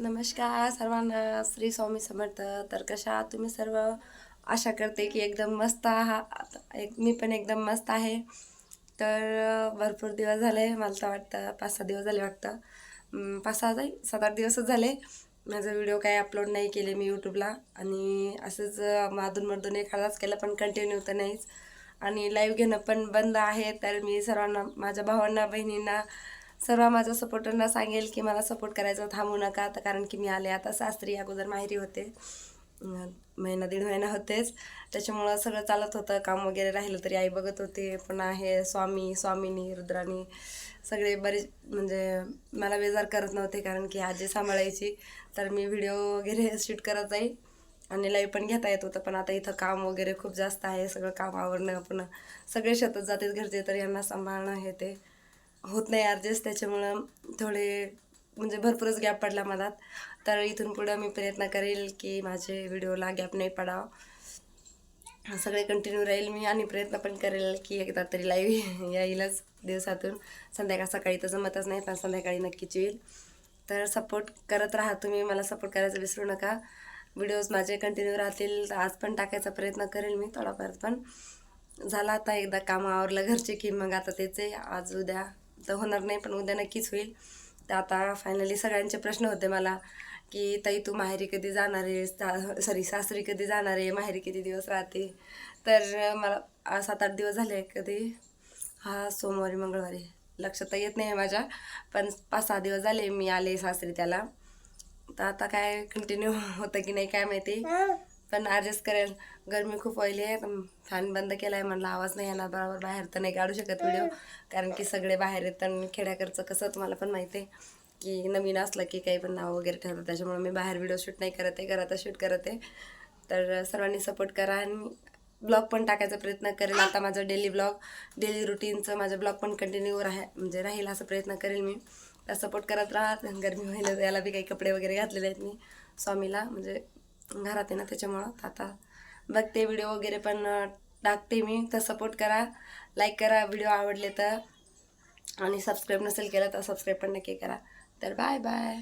नमस्कार सर्वांना श्री स्वामी समर्थ. तर कशा तुम्ही सर्व? आशा करते की एकदम मस्त आहात एक मी पण एकदम मस्त आहे. तर भरपूर दिवस झाले मला तर वाटतं पाच सहा दिवस झाले वाटतं. पाच सहा जाई सात आठ दिवसच झाले. माझा व्हिडिओ काही अपलोड नाही केले मी यूट्यूबला आणि असंच अं, अधूनमधून एखादाच केलं पण कंटिन्यू तर नाहीच. आणि लाईव्ह घेणं पण बंद आहे. तर मी सर्वांना माझ्या भावांना बहिणींना सर्व माझ्या सपोर्टरना सांगेल की मला सपोर्ट करायचं थांबू नका. तर कारण की मी आले आता सासरी अगोदर माहेरी होते. महिना दीड महिना होतेच. त्याच्यामुळं सगळं चालत होतं. काम वगैरे राहिलं तरी आई बघत होते. पण आहे स्वामी स्वामिनी रुद्राणी सगळे बरेच म्हणजे मला बेजार करत नव्हते कारण की आजी सांभाळायची. तर मी व्हिडिओ वगैरे शूट करत जाईल आणि लाईव्ह पण घेता येत होतं. पण आता इथं काम वगैरे खूप जास्त आहे. सगळं काम आवरणं पण सगळे शेतात जातात घरचे तर यांना सांभाळणं हे ते. होत नाही ॲडजस्ट त्याच्यामुळं थोडे म्हणजे भरपूरच गॅप पडला मधात तर इथून पुढं मी प्रयत्न करेल की माझे व्हिडिओला गॅप नाही पडावं. सगळे कंटिन्यू राहील मी आणि प्रयत्न पण करेल की एकदा तरी लाईव्ह येईलच दिवसातून. संध्याकाळ सकाळी तर जमतच नाही पण संध्याकाळी नक्कीच येईल. तर सपोर्ट करत राहा तुम्ही मला सपोर्ट करायचं विसरू नका. व्हिडिओज माझे कंटिन्यू राहतील आज पण टाकायचा प्रयत्न करेल मी थोडाफार पण. झाला आता एकदा काम आवरलं घरचे की मग आता तेच आज उद्या तर होणार नाही पण उद्या नक्कीच होईल. तर आता फायनली सगळ्यांचे प्रश्न होते मला की ताई तू माहेरी कधी जाणार आहे सॉरी सासरी कधी जाणार आहे? माहेरी किती दिवस राहते? तर मला सात आठ दिवस झाले कधी. हा सोमवारी मंगळवारी. लक्षात तर येत नाही आहे माझ्या पण पाच सहा दिवस झाले मी आले सासरी त्याला. तर आता काय कंटिन्यू होतं की नाही काय माहिती. पण ॲडजस्ट करेल. गरमी खूप व्हायली आहे फॅन बंद केला आहे म्हणलं आवाज नाही येणार बरोबर बाहेर तर नाही काढू शकत व्हिडिओ कारण की सगळे बाहेर येतात आणि खेड्याकडचं कसं तुम्हाला पण माहिती आहे की नवीन असलं की काही पण नाव वगैरे ठेवतात. त्याच्यामुळे मी बाहेर व्हिडिओ शूट नाही करत आहे घरातच शूट करत आहे. तर सर्वांनी सपोर्ट करा आणि ब्लॉग पण टाकायचा प्रयत्न करेल. आता माझं डेली ब्लॉग डेली रुटीनचं माझं ब्लॉग पण कंटिन्यू राहा म्हणजे राहील असा प्रयत्न करेल मी. तर सपोर्ट करत राहा. गरमी व्हायला याला बी काही कपडे वगैरे घातलेले आहेत मी. स्वामीला म्हणजे घरात आहे ना त्याच्यामुळं आता बघते व्हिडिओ वगैरे पण टाकते मी. तर सपोर्ट करा लाईक करा व्हिडिओ आवडले तर. आणि सबस्क्राईब नसेल केलं तर सबस्क्राईब पण नक्की करा. तर बाय बाय